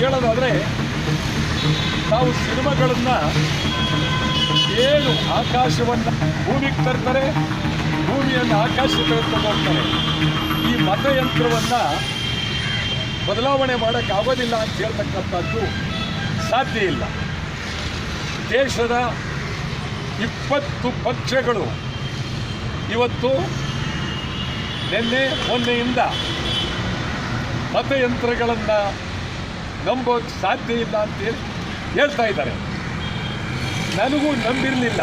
ಹೇಳೋದಾದರೆ, ನಾವು ಸಿನಿಮಾಗಳನ್ನು ಏನು ಆಕಾಶವನ್ನು ಭೂಮಿಗೆ ತರ್ತಾರೆ, ಭೂಮಿಯನ್ನು ಆಕಾಶಕ್ಕೆ ಎತ್ಕೊಂಡು ಹೋಗ್ತಾರೆ. ಈ ಮತಯಂತ್ರವನ್ನು ಬದಲಾವಣೆ ಮಾಡೋಕ್ಕಾಗೋದಿಲ್ಲ ಅಂತ ಹೇಳ್ತಕ್ಕಂಥದ್ದು ಸಾಧ್ಯ ಇಲ್ಲ. ದೇಶದ ಇಪ್ಪತ್ತು ಪಕ್ಷಗಳು ಇವತ್ತು ನಿನ್ನೆ, ಮೊನ್ನೆಯಿಂದ ಮತಯಂತ್ರಗಳನ್ನು ನಂಬೋಕ್ಕೆ ಸಾಧ್ಯ ಇಲ್ಲ ಅಂತೇಳಿ ಹೇಳ್ತಾ ಇದ್ದಾರೆ. ನನಗೂ ನಂಬಿರಲಿಲ್ಲ.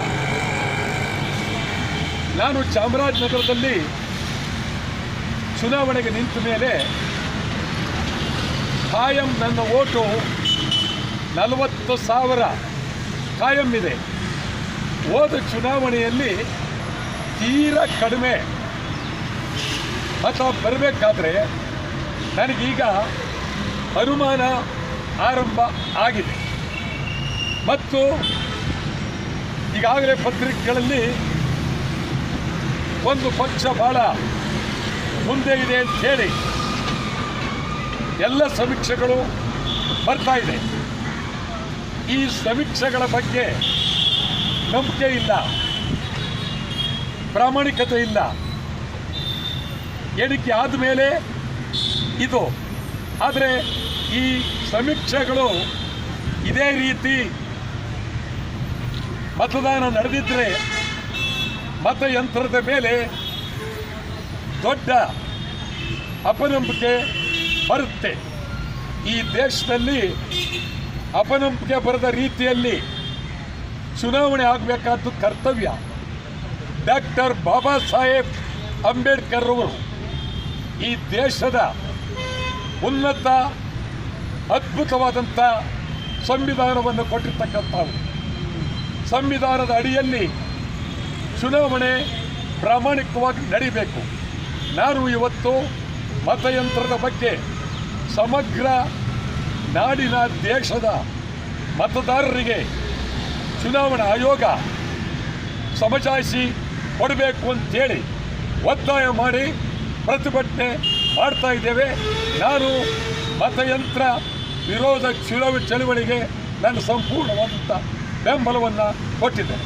ನಾನು ಚಾಮರಾಜನಗರದಲ್ಲಿ ಚುನಾವಣೆಗೆ ನಿಂತ ಮೇಲೆ ಕಾಯಂ ನನ್ನ ಓಟು ನಲವತ್ತು ಸಾವಿರ ಕಾಯಂ ಇದೆ. ಹೋದ ಚುನಾವಣೆಯಲ್ಲಿ ತೀರಾ ಕಡಿಮೆ ಅಥವಾ ಬರಬೇಕಾದ್ರೆ ನನಗೀಗ ಅನುಮಾನ ಆರಂಭ ಆಗಿದೆ. ಮತ್ತು ಈಗಾಗಲೇ ಪತ್ರಿಕೆಗಳಲ್ಲಿ ಒಂದು ಪಕ್ಷ ಬಹಳ ಮುಂದೆ ಇದೆ ಅಂತ ಹೇಳಿ ಎಲ್ಲ ಸಮೀಕ್ಷೆಗಳು ಬರ್ತಾ ಇದೆ. ಈ ಸಮೀಕ್ಷೆಗಳ ಬಗ್ಗೆ ನಂಬಿಕೆ ಇಲ್ಲ. ಪ್ರಾಮಾಣಿಕತೆ ಇಲ್ಲ. ಎಣಿಕೆ ಆದಮೇಲೆ ಇದು ಆದರೆ ಈ ಸಮೀಕ್ಷೆಗಳು ಇದೇ ರೀತಿ ಮತದಾನ ನಡೆದಿದ್ದರೆ ಮತಯಂತ್ರದ ಮೇಲೆ ದೊಡ್ಡ ಅಪನಂಬಿಕೆ ಬರುತ್ತೆ. ಈ ದೇಶದಲ್ಲಿ ಅಪನಂಬಿಕೆ ಬರದ ರೀತಿಯಲ್ಲಿ ಚುನಾವಣೆ ಆಗಬೇಕಾದ್ದು ಕರ್ತವ್ಯ. ಡಾಕ್ಟರ್ ಬಾಬಾ ಸಾಹೇಬ್ ಅಂಬೇಡ್ಕರ್ ಅವರು ಈ ದೇಶದ ಉನ್ನತ, ಅದ್ಭುತವಾದಂಥ ಸಂವಿಧಾನವನ್ನು ಕೊಟ್ಟಿರ್ತಕ್ಕಂಥವು ಸಂವಿಧಾನದ ಅಡಿಯಲ್ಲಿ ಚುನಾವಣೆ ಪ್ರಾಮಾಣಿಕವಾಗಿ ನಡೀಬೇಕು. ನಾನು ಇವತ್ತು ಮತಯಂತ್ರದ ಬಗ್ಗೆ ಸಮಗ್ರ ನಾಡಿನ ದೇಶದ ಮತದಾರರಿಗೆ ಚುನಾವಣಾ ಆಯೋಗ ಸಮಜಾಯಿಸಿ ಕೊಡಬೇಕು ಅಂತೇಳಿ ಒತ್ತಾಯ ಮಾಡಿ ಪ್ರತಿಭಟನೆ ಮಾಡ್ತಾ ಇದ್ದೇವೆ. ನಾನು ಮತಯಂತ್ರ ವಿರೋಧ ಚಳವ ಚಳುವಳಿಗೆ ನನ್ನ ಸಂಪೂರ್ಣವಾದಂಥ ಬೆಂಬಲವನ್ನು ಕೊಟ್ಟಿದ್ದೇನೆ